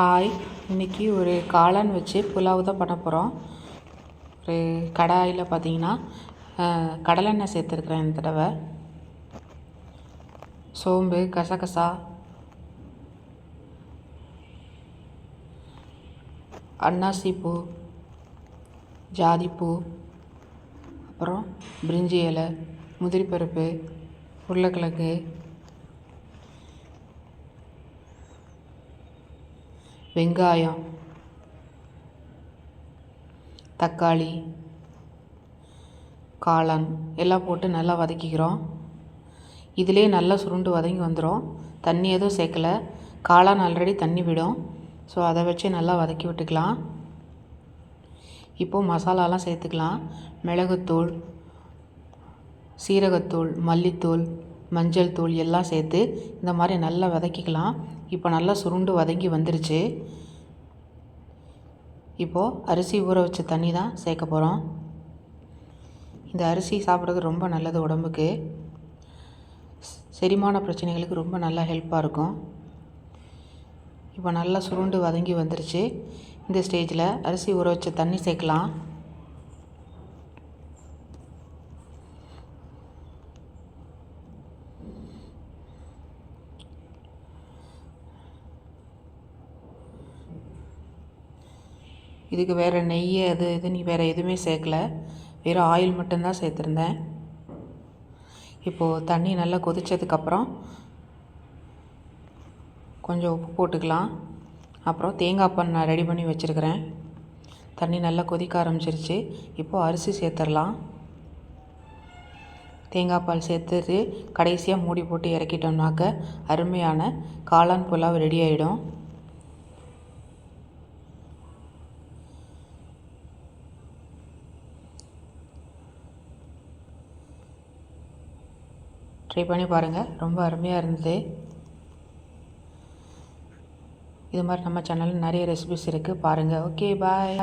Hi இன்னைக்கு ஒரு காளான் வச்சு புலாவ் தான் பண்ண போகிறோம் ஒரு கடாயில் பார்த்தீங்கன்னா கடலெண்ணெய் சேர்த்துருக்குறேன் இந்த தடவை. சோம்பு கசகசா. அன்னாசிப்பூ ஜாதிப்பூ அப்புறம் பிரிஞ்சி இலை முதிரி பருப்பு உருளைக்கிழங்கு வெங்காயம் தக்காளி காளான் எல்லாம் போட்டு நல்லா வதக்கிக்கிறோம். இதிலே நல்லா சுருண்டு வதங்கி வந்துடும் தண்ணி எதுவும் சேர்க்கல. காளான் ஆல்ரெடி தண்ணி விடும். ஸோ அதை வச்சு நல்லா வதக்கி விட்டுக்கலாம். இப்போது மசாலாலாம் சேர்த்துக்கலாம். மிளகுத்தூள் சீரகத்தூள் மல்லித்தூள் மஞ்சள் தூள் எல்லாம் சேர்த்து இந்த மாதிரி நல்லா வதக்கிக்கலாம். இப்போ நல்லா சுருண்டு வதங்கி வந்துருச்சு. இப்போது அரிசி ஊற வச்ச தண்ணி தான் சேர்க்க போகிறோம் இந்த அரிசி சாப்பிட்றது ரொம்ப நல்லது உடம்புக்கு. செரிமான பிரச்சனைகளுக்கு ரொம்ப நல்லா ஹெல்ப்பாக இருக்கும். இப்போ நல்லா சுருண்டு வதங்கி வந்துருச்சு. இந்த ஸ்டேஜில் அரிசி ஊற வச்ச தண்ணி சேர்க்கலாம். இதுக்கு வேறு நெய் அது இது நீ வேறு எதுவுமே சேர்க்கல. வெறும் ஆயில் மட்டும்தான் சேர்த்துருந்தேன். இப்போது தண்ணி நல்லா கொதித்ததுக்கப்புறம் கொஞ்சம் உப்பு போட்டுக்கலாம். அப்புறம் தேங்காய் பால் நான் ரெடி பண்ணி வச்சுருக்கிறேன். தண்ணி நல்லா கொதிக்க ஆரம்பிச்சிருச்சு. இப்போது அரிசி சேர்த்துடலாம். தேங்காய் பால் சேர்த்துட்டு கடைசியாக மூடி போட்டு இறக்கிட்டோம்னாக்க அருமையான காளான் புலாவ் ரெடி ஆகிடும் ட்ரை பண்ணி பாருங்கள் ரொம்ப அருமையாக இருந்தது. இது மாதிரி நம்ம சேனலில் நிறைய ரெசிபிஸ் இருக்குது பாருங்கள் ஓகே பாய்